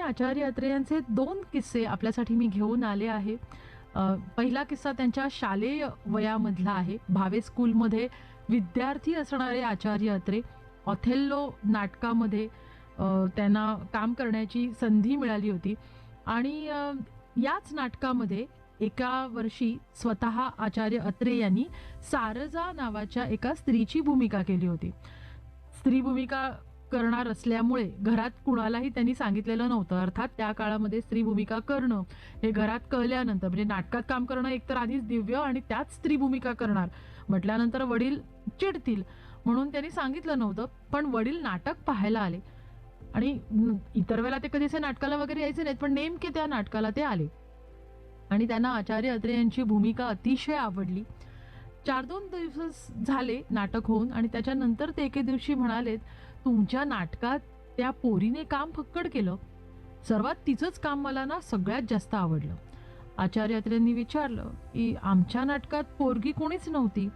आचार्य अत्रे यांचे दोन किस्से आपल्यासाठी मी घेऊन आले आहे. पहिला किस्सा त्यांच्या शालेय वयामधला आहे. भावे स्कूलमध्ये विद्यार्थी असणारे आचार्य अत्रे ऑथेल्लो नाटकामध्ये त्यांना काम करण्याची संधी मिळाली होती. आणि याच नाटकामध्ये एका वर्षी स्वतः आचार्य अत्रे यांनी सारजा नावाच्या एका स्त्रीची भूमिका केली होती. स्त्री भूमिका करणार असल्यामुळे घरात कुणालाही त्यांनी सांगितलेलं नव्हतं. अर्थात त्या काळामध्ये स्त्री भूमिका करणं हे घरात कळल्यानंतर म्हणजे नाटकात काम करणं एकतर आधीच दिव्य आणि त्यात स्त्री भूमिका करणार. म्हटल्यानंतर वडील चिडतील म्हणून त्यांनी सांगितलं नव्हतं पण वडील नाटक पाहायला आले. आणि इतर वेळेला ते कधी असे नाटकाला वगैरे यायचे नाहीत पण नेमके त्या नाटकाला ते आले. आणि त्यांना आचार्य अत्रे यांची भूमिका अतिशय आवडली. चार दोन दिवस झाले नाटक होऊन आणि त्याच्यानंतर ते एके दिवशी म्हणालेत तुमच्या नाटकात त्या पोरीने काम फक्कड केलं. सर्वात तिचंच काम मला ना सगळ्यात जास्त आवडलं. आचार्य विचारलं की आमच्या नाटकात पोरगी कोणीच नव्हती?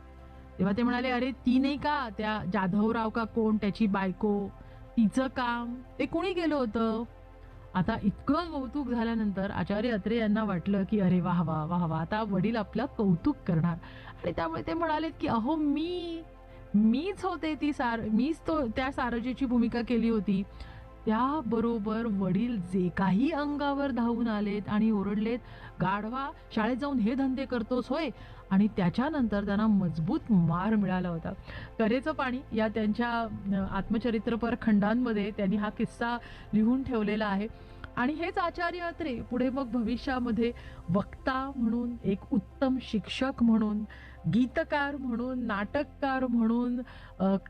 तेव्हा ते म्हणाले अरे ती नाही का? त्या जाधवराव का कोण? त्याची बायको? तिचं काम? ते कोणी केलं होतं? आता इतकं कौतुक झाल्यानंतर आचार्य अत्रे यांना वाटलं की अरे वाह वा वाह वा आता वडील आपलं कौतुक करणार. आणि त्यामुळे ते म्हणालेत की अहो मी मीच होते ती सार मीच तो त्या सारजीची भूमिका केली होती. त्याबरोबर वडील जे काही अंगावर धावून आलेत आणि ओरडलेत गाढवा शाळेत जाऊन हे धंदे करतोस होय. आणि त्याच्यानंतर त्यांना मजबूत मार मिळाला होता. करेचं पाणी या त्यांच्या आत्मचरित्रपर खंडांमध्ये त्यांनी हा किस्सा लिहून ठेवलेला आहे. आणि हेच आचार्य अत्रे पुढे मग भविष्यामध्ये वक्ता म्हणून एक उत्तम शिक्षक म्हणून गीतकार म्हणून नाटककार म्हणून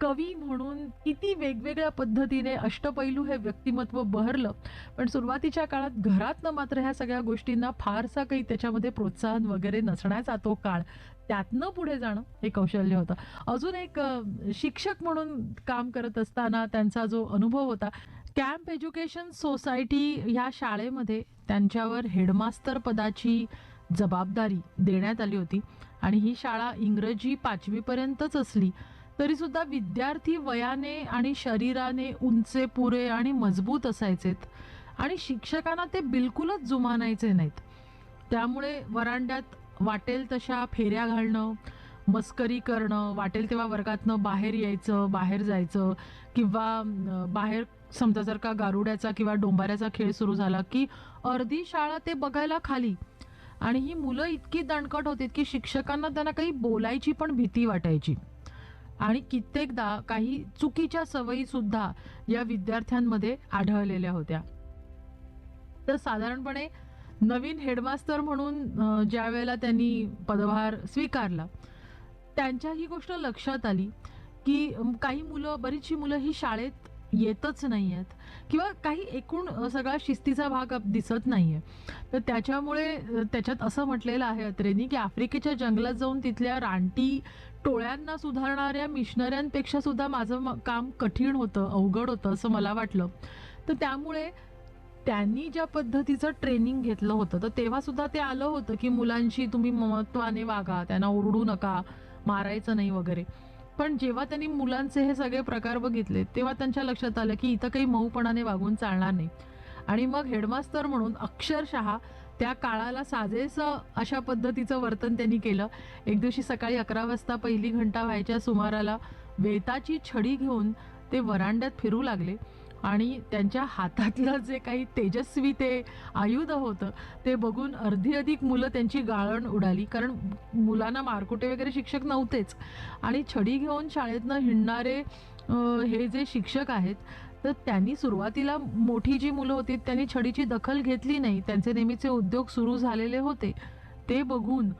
कवी म्हणून किती वेगवेगळ्या पद्धतीने अष्टपैलू हे व्यक्तिमत्व बहरलं. पण सुरुवातीच्या काळात घरातनं मात्र ह्या सगळ्या गोष्टींना फारसा काही त्याच्यामध्ये प्रोत्साहन वगैरे नसण्याचा तो काळ त्यातनं पुढे जाणं हे कौशल्य होतं. अजून एक शिक्षक म्हणून काम करत असताना त्यांचा जो अनुभव होता कॅम्प एज्युकेशन सोसायटी ह्या शाळेमध्ये त्यांच्यावर हेडमास्तर पदाची जबाबदारी देण्यात आली होती. आणि ही शाळा इंग्रजी पाचवीपर्यंतच असली तरीसुद्धा विद्यार्थी वयाने आणि शरीराने उंचे पुरे आणि मजबूत असायचेत. आणि शिक्षकांना ते बिलकुलच जुमानायचे नाहीत. त्यामुळे वरांड्यात वाटेल तशा फेऱ्या घालणं मस्करी करणं वाटेल तेव्हा वर्गातनं बाहेर यायचं बाहेर जायचं किंवा बाहेर समजा जर का गारुड्याचा किंवा डोंबाऱ्याचा खेळ सुरू झाला की अर्धी शाळा ते बघायला खाली आणि ही मुलं इतकी दणकट होती की शिक्षकांना त्यांना काही बोलायची पण भीती वाटायची. आणि कित्येकदा काही चुकीच्या सवयी सुद्धा या विद्यार्थ्यांमध्ये आढळलेल्या होत्या. तर साधारणपणे नवीन हेडमास्तर म्हणून ज्यावेळेला ज्या वेळेला त्यांनी पदभार स्वीकारला त्यांच्या ही गोष्ट लक्षात आली की काही मुलं बरीचशी मुलं ही शाळेत येतच नाही आहेत किंवा काही एकूण सगळा शिस्तीचा भाग दिसत नाही आहे तर त्याच्यामुळे त्याच्यात असं म्हटलेलं आहे अत्रेनी की आफ्रिकेच्या जंगलात जाऊन तिथल्या रानटी टोळ्यांना सुधारणाऱ्या मिशनऱ्यांपेक्षा सुद्धा माझं काम कठीण होतं अवघड होतं असं मला वाटलं. तर त्यामुळे त्यांनी ज्या पद्धतीचं ट्रेनिंग घेतलं होतं तर तेव्हा सुद्धा ते आलं होतं की मुलांशी तुम्ही महत्वाने वागा त्यांना ओरडू नका मारायचं नाही वगैरे. पण जेव्हा त्यांनी मुलांचे हे सगळे प्रकार बघितले तेव्हा त्यांच्या लक्षात आलं की इथं काही मऊपणाने वागून चालणार नाही. आणि मग हेडमास्तर म्हणून अक्षरशः त्या काळाला साजेसं अशा पद्धतीचं वर्तन त्यांनी केलं. एक दिवशी सकाळी अकरा वाजता पहिली घंटा व्हायच्या सुमाराला वेताची छडी घेऊन ते वरांड्यात फिरू लागले. आणि त्यांच्या हातातलं जे काही तेजस्वी ते आयुध होतं ते बघून अर्धी अधिक मुलं त्यांची गाळण उडाली. कारण मुलांना मारकुटे वगैरे शिक्षक नव्हतेच. आणि छडी घेऊन शाळेतनं हिंडणारे हे जे शिक्षक आहेत तर त्यांनी सुरुवातीला मोठी जी मुलं होती त्यांनी छडीची दखल घेतली नाही. त्यांचे नेहमीचे उद्योग सुरू झालेले होते. ते बघून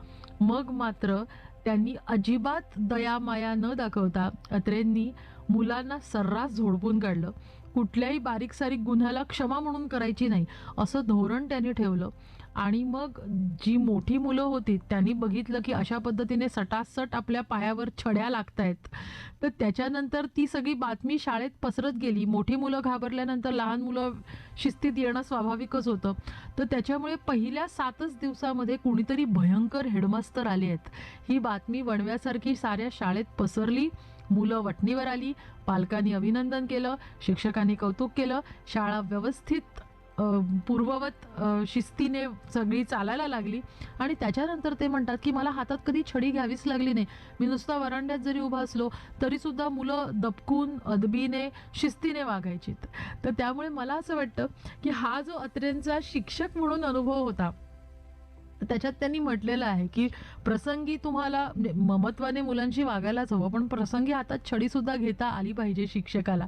मग मात्र त्यांनी अजिबात दयामाया न दाखवता अत्रेंनी मुलांना सर्रास झोडपून काढलं. कुठल्याही बारीक सारीक गुन्ह्याला क्षमा म्हणून करायची नाही असं धोरण त्यांनी ठेवलं. आणि मग जी मोठी मुलं होती त्यांनी बघितलं की अशा पद्धतीने सटासट आपल्या पायावर छड्या लागतायत. तर त्याच्यानंतर ती सगळी बातमी शाळेत पसरत गेली. मोठी मुलं घाबरल्यानंतर लहान मुलं शिस्तीत येणं स्वाभाविकच होतं. तर त्याच्यामुळे पहिल्या सातच दिवसामध्ये कुणीतरी भयंकर हेडमास्तर आले आहेत. ही बातमी वणव्यासारखी साऱ्या शाळेत पसरली. मुलं वटणीवर आली. पालकांनी अभिनंदन केलं. शिक्षकांनी कौतुक केलं. शाळा व्यवस्थित पूर्ववत शिस्तीने सगळी चालायला लागली. आणि त्याच्यानंतर ते म्हणतात की मला हातात कधी छडी घ्यावीच लागली नाही. मी नुसता वरांड्यात जरी उभा असलो तरीसुद्धा मुलं दबकून अदबीने शिस्तीने वागायची. तर त्यामुळे मला असं वाटतं की हा जो अत्रेंचा शिक्षक म्हणून अनुभव होता त्याच्यात त्यांनी म्हटलेलं आहे की प्रसंगी तुम्हाला म्हणजे ममत्वाने मुलांशी वागायलाच हवं पण प्रसंगी हातात छडी सुद्धा घेता आली पाहिजे शिक्षकाला.